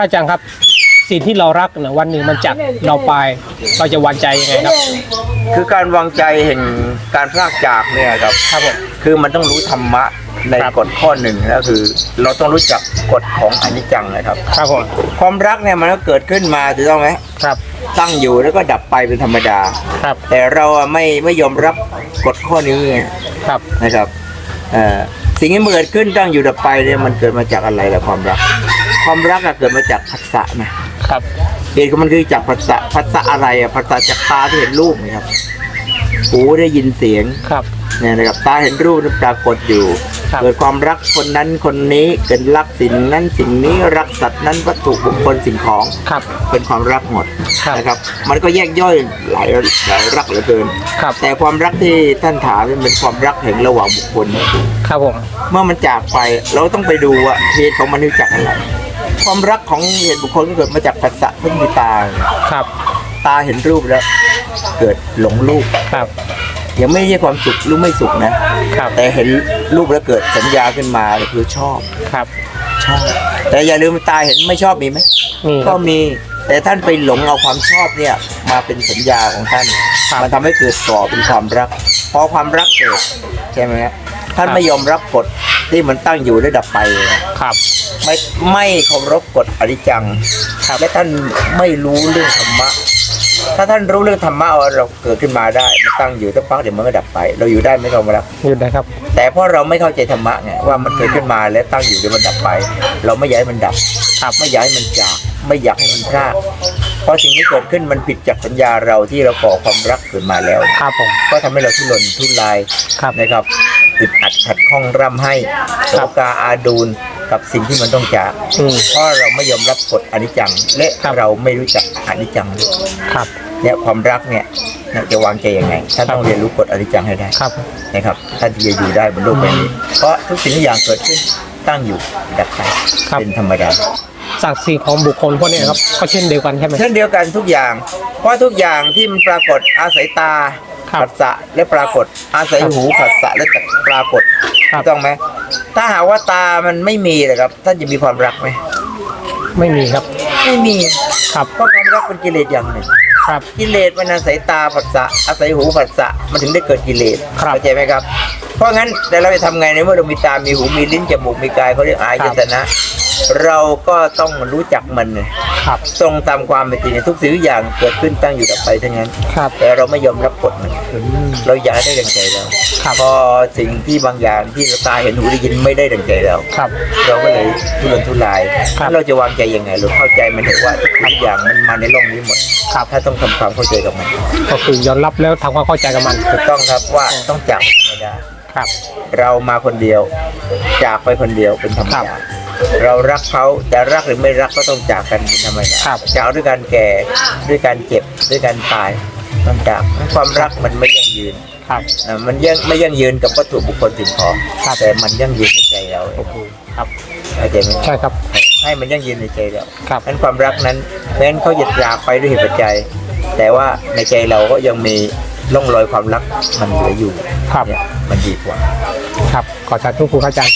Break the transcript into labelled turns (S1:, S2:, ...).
S1: ระอาจารย์ครับสิ่งที่เรารักนะวันหนึ่งมันจากเราไปเราจะวางใจยังไงครับ
S2: คือการวางใจแห่งการพลากจากเนี่ยครับ
S1: ครับผม
S2: คือมันต้องรู้ธรรมะใน
S1: ครับ
S2: กฎข้อหนึ่งก็คือ เราต้องรู้จักกฎของอนิจจังนะครับ
S1: ครับผม
S2: ความรักเนี่ยมันก็เกิดขึ้นมาถูกต้องไหม
S1: ครับ
S2: ตั้งอยู่แล้วก็ดับไปเป็นธรรมดา
S1: ครับ
S2: แต่เราอะไม่ไม่ยอมรับกฎข้อนี้ไง
S1: ครับ
S2: นะครับเอ่อสิ่งที่มันเกิดขึ้นตั้งอยู่ดับไปเนี่ยมันเกิดมาจากอะไรล่ะความรัก ความรักอะเกิดมาจากผัสสะนะครับเหตุของมันคือจากผัสสะผัสสะอะไรอะผัสสะจากตาที่เห็นรูปนะครับหูได้ยินเสียง
S1: ครับ
S2: เนี่ยนะครับตาเห็นรูปนั้นปรากฏอยู่
S1: ครับ
S2: เกิดความรักคนนั้นคนนี้เกิดรักสิ่งนั้นสิ่งนี้รักสัตว์นั้นวัตถุบุคคลสิ่งของ
S1: ครับ
S2: เป็นความรักหมด
S1: ครับ
S2: นะครับ มันก็แยกย่อยหลายหลายรักเหลือเกิน
S1: ครับ
S2: แต่ความรักที่ท่านถามมันเป็นความรักแห่งระหว่างบุคคล
S1: ครับผม
S2: เมื่อมันจากไปเราต้องไปดูว่าเหตุของมันคือจากอะไร ความรักของเหตุบุคคลก็เกิดมาจากภาษะเพิ่งมีตา
S1: ครับ
S2: ตาเห็นรูปแล้ว เกิดหลงรูป
S1: ครับ
S2: ยังไม่ใช่ความสุขหรือไม่สุขนะ
S1: ครับ
S2: แต่เห็นรูปแล้วเกิดสัญญาขึ้นมาคือชอบ
S1: ครับ
S2: ชอบ แต่อย่าลืมตาเห็นไม่ชอบมีไหม
S1: มีค
S2: ก็
S1: รับ
S2: มีแต่ท่านไปหลงเอาความชอบเนี่ยมาเป็นสัญญาของท่าน
S1: ครับ
S2: มันทำให้เกิดก่อเป็นความรัก พอความรักเกิดใช่ไหมฮะท่าน
S1: ครับ
S2: ไม่ยอมรับกฎที่มันตั้งอยู่และดับไป
S1: ครับ
S2: ไม่ไม่เคารพกฎอนิจจัง
S1: ครับ
S2: และท่านไม่รู้เรื่องธรรมะ ถ้าท่านรู้เรื่องธรรมะว่าเราเกิดขึ้นมาได้มันตั้งอยู่ตั้งพักเดี๋ยวมันก็ดับไป เราอยู่ได้ไม่ต้องมารัก
S1: หยุดนะครับ
S2: แต่เพราะเราไม่เข้าใจธรรมะไงว่ามันเกิดขึ้นมาแล้วตั้งอยู่เดี๋ยวมันดับไป เราไม่อยากให้มันดับ
S1: ครับ
S2: ไม่อยากให้มันจากไม่อยากให้มันพลาดเพราะสิ่งที่เกิดขึ้นมันผิดจากสัญญาเราที่เราก่อความรักขึ้นมาแล้ว
S1: ครับผม
S2: ก็ทำให้เราทุรนทุราย
S1: ครับ
S2: นะครับอึดอัดขัดข้องร่ำให้โศ
S1: ครับ
S2: กาอาดูล กับสิ่งที่มันต้องจาก
S1: อืม
S2: เพราะเราไม่ยอมรับกฎอนิจจัง และ
S1: ครับ
S2: เราไม่รู้จักอนิจจังด้วย
S1: ครับ
S2: เนี่ยความรักเนี่ยน่าจะวางใจยังไงท่านต้องเรียนรู้กฎอนิจจังให้ได้
S1: ครับ
S2: นะครับท่านที่จะอยู่ได้บนโลกใบนี้เพราะทุกสิ่งทุกอย่างเกิดขึ้นตั้งอยู่ดับไป
S1: ครับ
S2: เป็นธรรมดา
S1: ศักดิ์ศรีของบุคคลพวกนี้ครับก็เช่นเดียวกันใช่ไหม
S2: เช่นเดียวกันทุกอย่าง เพราะทุกอย่างที่มันปรากฏอาศัยตา
S1: ครับ
S2: ผัสสะและปรากฏ อาศัยหูผัสสะและปรากฏ
S1: ครับ
S2: ถูกต้องไหมถ้าหากว่าตามันไม่มีเลยครับ ท่านจะมีความรักไหม
S1: ไม่มีครับ
S2: ไม่มี
S1: ครับ
S2: เพราะความรักเป็นกิเลสอย่างหนึ่ง
S1: ครับ
S2: กิเลสมันอาศัยตาผัสสะอาศัยหูผัสสะมันถึงได้เกิดกิเลส
S1: ครับ
S2: เข้าใจไหมครับ เพราะงั้นแต่เราจะทำไงในเมื่อเรามีตามีหูมีลิ้นจมูกมีกายเขาเรียกอายตนะ เราก็ต้องรู้จักมันไง
S1: ครับ
S2: ตรงตามความเป็นจริงทุกสิ่งทุกอย่างเกิดขึ้นตั้งอยู่ดับไปทั้งนั้น
S1: ครับ
S2: แต่เราไม่ยอมรับกฎมัน
S1: อืม
S2: เราอยากให้ได้ดังใจเรา
S1: ครับ
S2: พอสิ่งที่บางอย่างที่เราตาเห็นหูได้ยินไม่ได้ดังใจเรา
S1: ครับ
S2: เราก็เลยทุรนทุราย
S1: ครับ
S2: เราจะวางใจยังไงเราเข้าใจมันเถอะว่าทุกอย่างมันมาในโลกนี้หมด
S1: ครับ
S2: ถ้าต้องทำความเข้าใจกับมัน
S1: ก็คือยอมรับแล้วทำความเข้าใจกับมัน
S2: ถูกต้องครับว่าต้องจากเป็นธรรมดา
S1: ครับ
S2: เรามาคนเดียว จากไปคนเดียวเป็นธรรม
S1: ครั
S2: ดา
S1: บ
S2: เรารักเขาแต่รักหรือไม่รักก็ต้องจากกันเป็นธรรมดา
S1: ครับ
S2: จากด้วยการแก่ด้วยการเจ็บด้วยการตายต้องจากความรักมันไม่ยั่งยืน
S1: ครับ
S2: อ่ามันยังไม่ยั่งยืนกับวัตถุบุคคลสิ่งของ
S1: ครับ
S2: แต่มันยั่งยืนในใจเรา
S1: โอ้โหครับ
S2: เข้าใจไหม
S1: ใช่ครับ
S2: ให้มันยั่งยืนในใจเรา
S1: ครับ
S2: นั้นความรักนั้นแม้นเขาจะจากไปด้วยเหตุปัจจัย แต่ว่าในใจเราก็ยังมี ร่องรอยความรักมันเหลืออยู่
S1: ครับ
S2: เนี่ยมันดีกว่า
S1: ครับ ขอสาธุครูอาจารย์